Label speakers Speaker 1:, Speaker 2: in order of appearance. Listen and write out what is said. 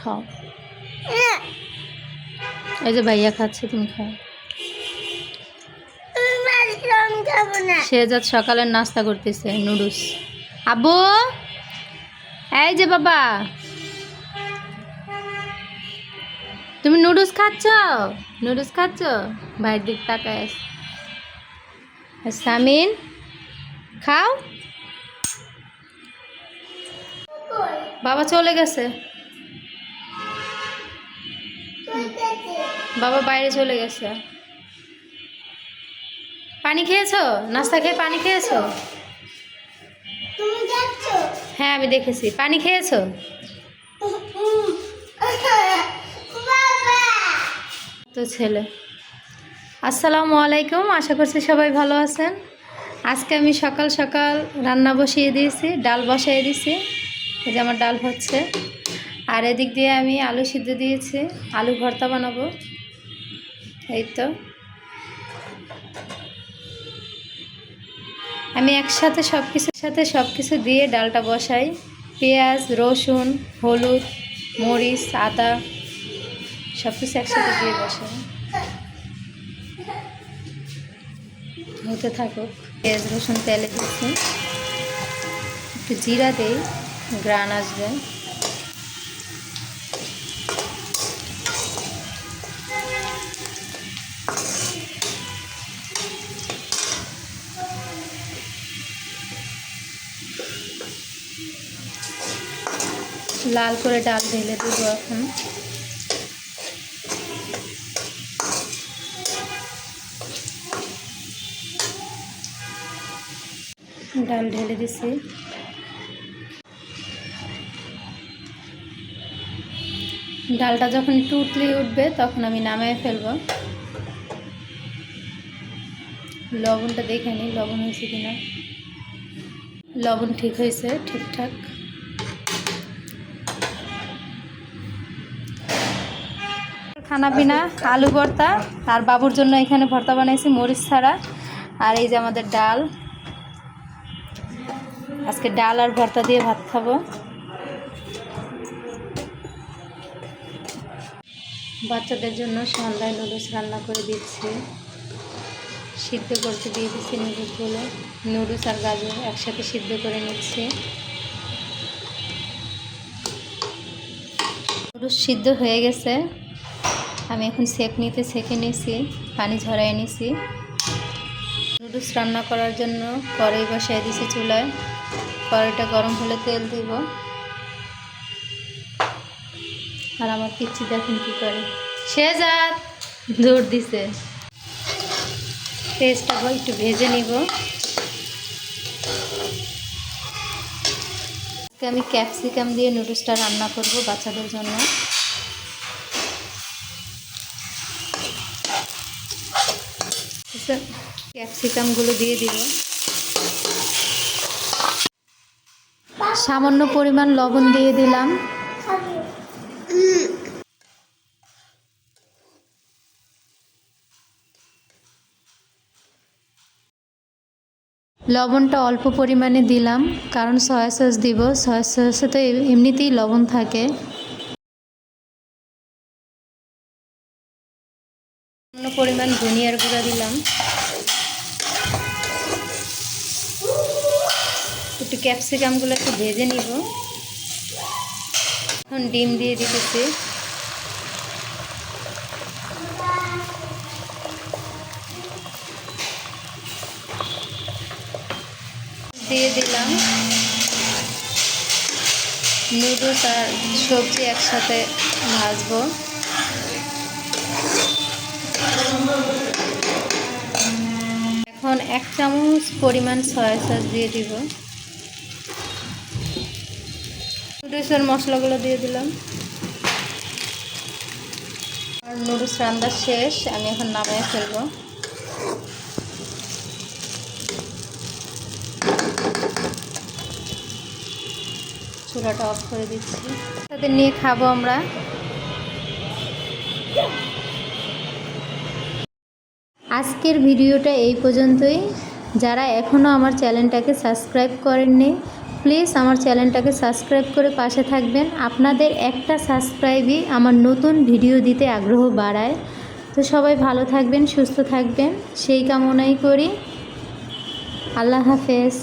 Speaker 1: খাও। এই যে ভাইয়া খাচ্ছে তুমি খাও। শেহজাদ সকালের নাস্তা করতেছে নুডলস। আব্বু! এই যে বাবা। তুমি নুডলস খাচ্ছ? নুডলস খাচ্ছ? ভাইয়ের দিক তাকায় সামিন খাও। বাবা চলে গেছে। বাবা বাইরে চলে গেছে। পানি খেয়েছো? নাস্তা খেয়ে পানি খেয়েছো? হ্যাঁ আমি দেখেছি। পানি খেয়েছো? তো ছেলে। আসসালামু আলাইকুম আশা করছি সবাই ভালো আছেন। আজকে আমি সকাল সকাল রান্না বসিয়ে দিয়েছি ডাল বসিয়ে দিয়েছি। এই যে আমার ডাল হচ্ছে। আর এদিক দিয়ে আমি আলু সিদ্ধ দিয়েছি, আলু ভর্তা বানাবো। এই তো। আমি একসাথে সব কিছুর সাথে সব কিছু দিয়ে ডালটা বসাই। পেঁয়াজ, রসুন, হলুদ, মরিচ, আদা সব কিছু একসাথে দিয়ে বসাই। হতে থাকুক। পেঁয়াজ, রসুন, তেলে দিচ্ছি। একটু জিরা দেই গ্রান আসবে। লাল করে ডাল ঢেলে দেবো এখন। ডাল ঢেলে দিছি। ডালটা যখন একটু উতলে উঠবে, তখন আমি নামায় ফেলব। লবণটা দেখে নিই লবণ হয়েছে কিনা? লবণ ঠিক হয়েছে, ঠিকঠাক। খানা পিনা, আলু ভর্তা, আর বাবুর জন্য এখানে ভর্তা বানাইছি, মরিচ ছাড়া। আর এই যে আমাদের ডাল। আজকে ডাল আর ভর্তা দিয়ে ভাত খাব। বাচ্চাদের জন্য সন্ধ্যায় নুডলস রান্না করে দিচ্ছি। সিদ্ধ করতে দিয়ে দিচ্ছি নুডলসগুলো। নুডলস আর গাজর একসাথে সিদ্ধ করে নিচ্ছি। নুডলস সিদ্ধ হয়ে গেছে। আমি এখন সেক নিতে সেকে নিয়েছি পানি ঝরাই নিছি। নুডলস রান্না করার জন্য কড়াই বসাই দিছি চুলায়। কড়াইটা গরম হলে তেল দিব। আর আমার পিচ্ছি দেখুন কী করে। সে যাক জোর দিছে। পেস্টটা একটু ভেজে নিব। আমি ক্যাপসিকাম দিয়ে নুডলসটা রান্না করব বাচ্চাদের জন্য। ক্যাপসিকামগুলো দিয়ে দিব। সামান্য পরিমাণ লবণ দিয়ে দিলাম। লবণটা অল্প পরিমাণে দিলাম, কারণ সয়া সস দিব। সয়া সসে তো এমনিতেই লবণ থাকে। পরিমাণ ধনিয়ার গুঁড়া দিলাম। একটু ক্যাপসিকামগুলো একটু ভেজে নিব। এখন ডিম দিয়ে দিতেছি। দিয়ে দিলাম। নুডলস আর সবজি একসাথে ভাজবো। এখন এক চামচ পরিমাণ সয়া সস দিয়ে দিব। নুডলসের মশলাগুলো দিয়ে দিলাম। আর নুডলস রান্না শেষ, আমি এখন নামিয়ে ফেলব। চুলাটা অফ করে দিচ্ছি। তাদের নিয়ে খাব আমরা। আজকের ভিডিওটা এই পর্যন্তই। যারা এখনও আমার চ্যানেলটাকে সাবস্ক্রাইব করেননি প্লিজ আমার চ্যানেলটাকে সাবস্ক্রাইব করে পাশে থাকবেন। আপনাদের একটা সাবস্ক্রাইবই আমার নতুন ভিডিও দিতে আগ্রহ বাড়ায়। তো সবাই ভালো থাকবেন, সুস্থ থাকবেন। সেই কামনাই করি। আল্লাহ হাফেজ।